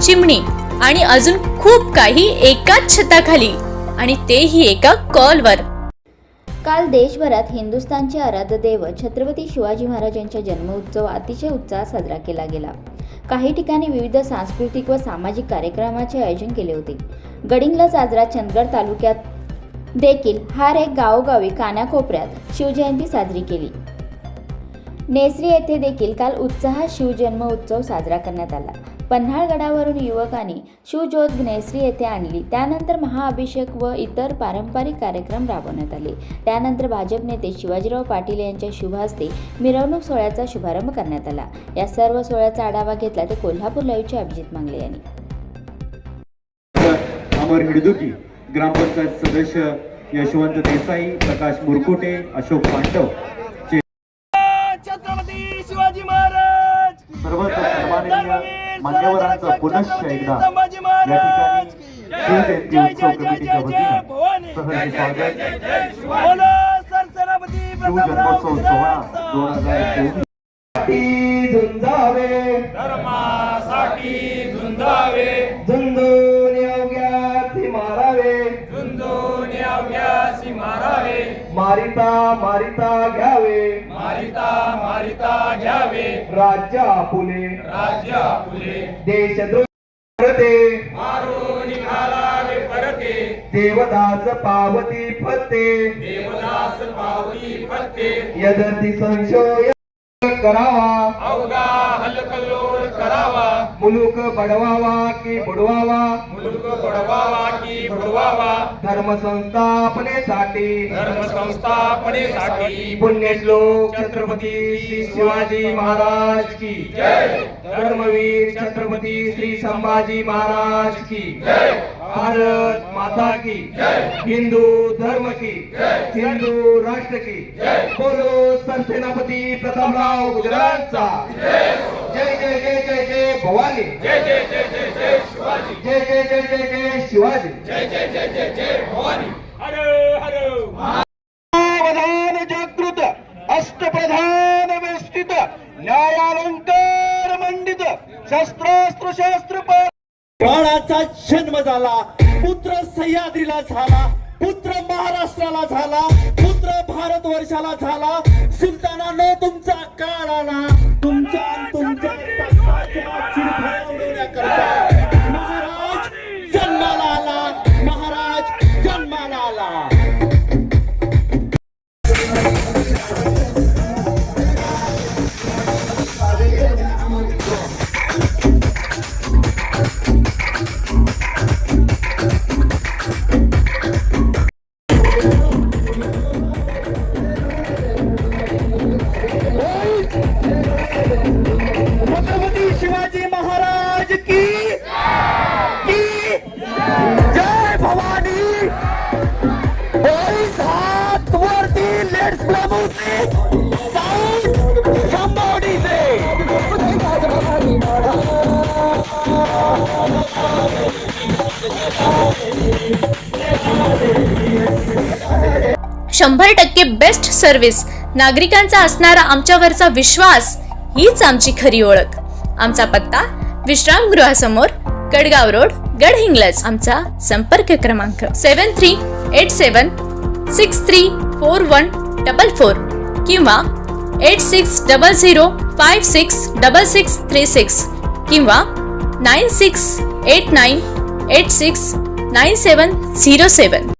chimney आणि अजून खूप काही एकाच छताखाली आणि तेही एका कॉलवर. काल देशभरात हिंदुस्थानचे आराध्य दैव छत्रपती शिवाजी महाराजांचा जन्मोत्सव अतिशय उत्साहात साजरा केला गेला. काही ठिकाणी विविध सांस्कृतिक व सामाजिक कार्यक्रमाचे आयोजन केले होते. गडिंगला साजरा चंदगड तालुक्यात देखील हार एक गावोगावी कानाकोपऱ्यात शिवजयंती साजरी केली. नेसरी येथे देखील काल उत्साहात शिवजन्म उत्सव साजरा करण्यात आला. पन्हाळगडावरून युवकांनी शिवज्योत नेसरी येथे आणली. त्यानंतर महाअभिषेक व इतर पारंपरिक कार्यक्रम राबवण्यात आले. त्यानंतर भाजप नेते शिवाजीराव पाटील यांच्या शुभहस्ते मिरवणूक सोहळ्याचा शुभारंभ करण्यात आला. या सर्व सोहळ्याचा आढावा घेतला ते कोल्हापूर लाईव्हचे अभिजित मांगले यांनी. अमर हिडदुकी ग्रामपंचायत सदस्य यशवंत देसाई प्रकाश मुरकुटे अशोक पांडव. शिवजन्मोत्सव सोहळा दोन हजार चोवीस झुंजावे. धर्मासाठी झुंजावे. झुंजून अवघ्यासी मारावे. झुंजून अवघ्यासी मारावे. मारिता मारिता घ्यावे. मारिता मारिता घ्यावे. राज्य आपुले. राज्य आपुले. देशद्रोही परते मारून घालावे परते. देवदास पावती फते देवदास पावती फते यदती संशय करावा. अवघा हलकल्लोळ करावा. मुलुक बडवावा की बुडवावा? मुलुक बडवावा की बुडवावा. धर्म संस्थापनेसाठी धर्म संस्थापनेसाठी पुण्यश्लोक छत्रपती श्री शिवाजी महाराज की. जय. धर्मवीर छत्रपती श्री संभाजी महाराज की. जय. भारत माता की. हिंदू धर्म की. हिंदू राष्ट्र की. बोलो सरसेनापती प्रतापराव गुजरातचा. जय जय जय जय जय भवानी जय जय जय जय जय शिवाजी जय जय जय जय जय शिवाजी जय जय जय जय जय भवानी हरे हरे महावधान जागृत अष्टप्रधान वेष्टित न्यायालंकार मंडित शस्त्रास्त्र शास्त्र प्राणाचा जन्म झाला पुत्र सह्याद्रीला झाला पुत्र महाराष्ट्राला झाला पुत्र भारतवर्षाला झाला सुलतानानो तुमचा काळ आला तुमच्या आणि तुमच्या लेट्स प्ले म्युझिक साऊंड शंभवडी से शंभर टक्के बेस्ट सर्व्हिस नागरिकांचा असणारा आमच्यावरचा विश्वास हीच आमची खरी ओळख. आमचा पत्ता विश्रामगृहासमोर कडगाव रोड गडहिंग्लज आमचा संपर्क क्रमांक seven three eight seven six three four one double four किंवा eight six double zero five six double six three six किंवा nine six eight nine eight six nine seven zero seven